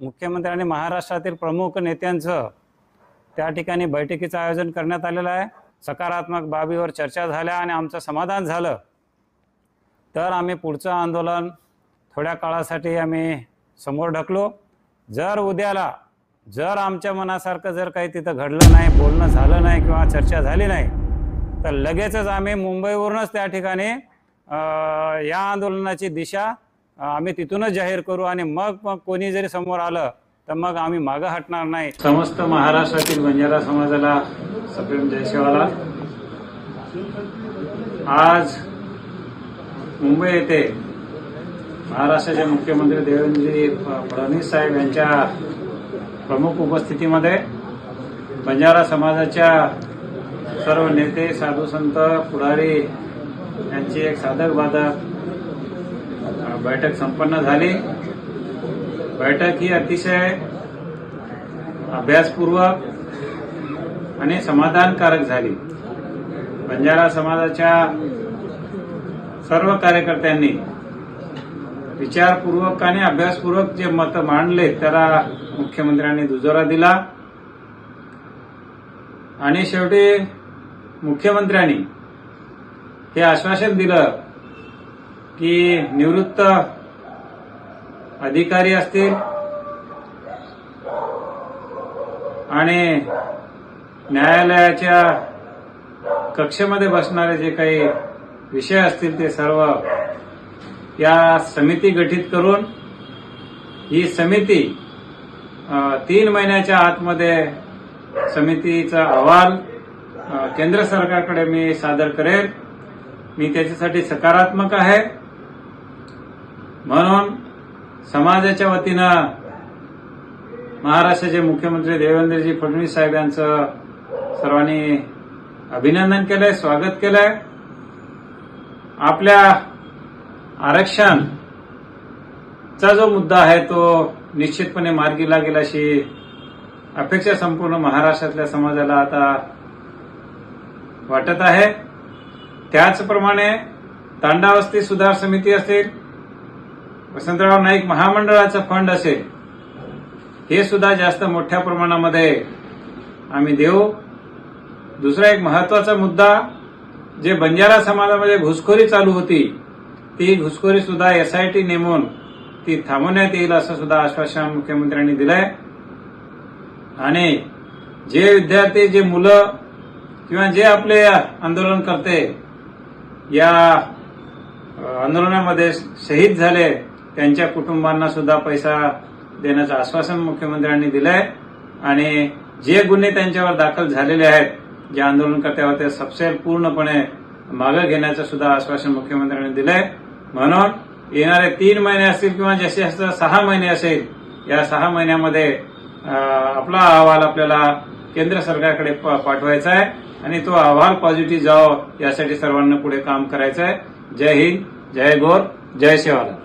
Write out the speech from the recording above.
मुख्यमंत्र्यांनी महाराष्ट्रातील प्रमुख नेत्यांचं त्या ठिकाणी बैठकीचं आयोजन करण्यात आलेलं आहे. सकारात्मक बाबीवर चर्चा झाल्या आणि आमचं समाधान झालं. तर आम्ही पुढचं आंदोलन थोड्या काळासाठी आम्ही समोर ढकलो. जर उद्याला जर आमच्या मनासारखं जर काही तिथं घडलं नाही बोलणं झालं नाही किंवा चर्चा झाली नाही तर लगेचच आम्ही मुंबईवरूनच त्या ठिकाणी या आंदोलनाची दिशा आम्ही तिथूनच जाहीर करू आणि मग मग कोणी जरी समोर आलं तर मग आम्ही मागं हटणार नाही. समस्त महाराष्ट्रातील बंजारा समाजाला सप्रेम जयसेवाला. आज मुंबई येथे महाराष्ट्राचे मुख्यमंत्री देवेंद्रजी फडणवीस साहेब यांच्या प्रमुख उपस्थितीमध्ये बंजारा समाजाच्या सर्व नेते साधू संत पुढारी यांची एक साधक बाधक बैठक संपन्न झाली. बैठक ही अतिशय अभ्यासपूर्वक आणि समाधानकारक झाली. बंजारा समाजाच्या सर्व कार्यकर्त्यांनी विचारपूर्वक आणि अभ्यासपूर्वक जे मत मांडले त्याला मुख्यमंत्र्यांनी दुजोरा दिला. आणि शेवटी मुख्यमंत्र्यांनी हे आश्वासन दिलं की निवृत्त अधिकारी असतील आणि न्यायालयाच्या कक्षेमध्ये बसणारे जे काही विषय असतील ते सर्व या समिती गठीत करून ही समिती तीन महिन्याच्या आतमध्ये समितीचा अहवाल केंद्र सरकारकडे मी सादर करेल. मी त्याच्यासाठी सकारात्मक आहे. म्हणून समाजाच्या वतीनं महाराष्ट्राचे मुख्यमंत्री देवेंद्रजी फडणवीस साहेब यांचं सर्वांनी अभिनंदन केलंय स्वागत केलंय. आपल्या आरक्षणचा जो मुद्दा आहे तो निश्चितपणे मार्गी लागेल अशी अपेक्षा संपूर्ण महाराष्ट्रातल्या समाजाला आता वाटत आहे. त्याचप्रमाणे तांडावस्ती सुधार समिती असेल वसंतराव नाईक महामंडळाचं फंड असेल हे सुद्धा जास्त मोठ्या प्रमाणामध्ये आम्ही देऊ. दुसरा एक महत्त्वाचा मुद्दा जे बंजारा समाजामध्ये घुसखोरी चालू होती ती घुसखोरी सुद्धा एसआयटी नेमून ती थांबवण्यात येईल असं सुद्धा आश्वासन मुख्यमंत्र्यांनी दिलंय. आणि जे विद्यार्थी जे मुलं किंवा जे आपले आंदोलन करते या आंदोलनामध्ये शहीद झाले त्यांच्या कुटुंबांना सुद्धा पैसा देण्याचं आश्वासन मुख्यमंत्र्यांनी दिलंय. आणि जे गुन्हे त्यांच्यावर दाखल झालेले आहेत जे आंदोलनकर्त्यावर होते सबसेल पूर्णपणे मागे घेण्याचं सुद्धा आश्वासन मुख्यमंत्र्यांनी दिलंय. म्हणून येणारे तीन महिने असतील किंवा जसे असं सहा महिने असेल या सहा महिन्यामध्ये आपला अहवाल आपल्याला केंद्र सरकारकडे प- पाठवायचा आहे आणि तो अहवाल पॉझिटिव्ह जावं यासाठी सर्वांना पुढे काम करायचं आहे जय हिंद जय गोर जय सेवाला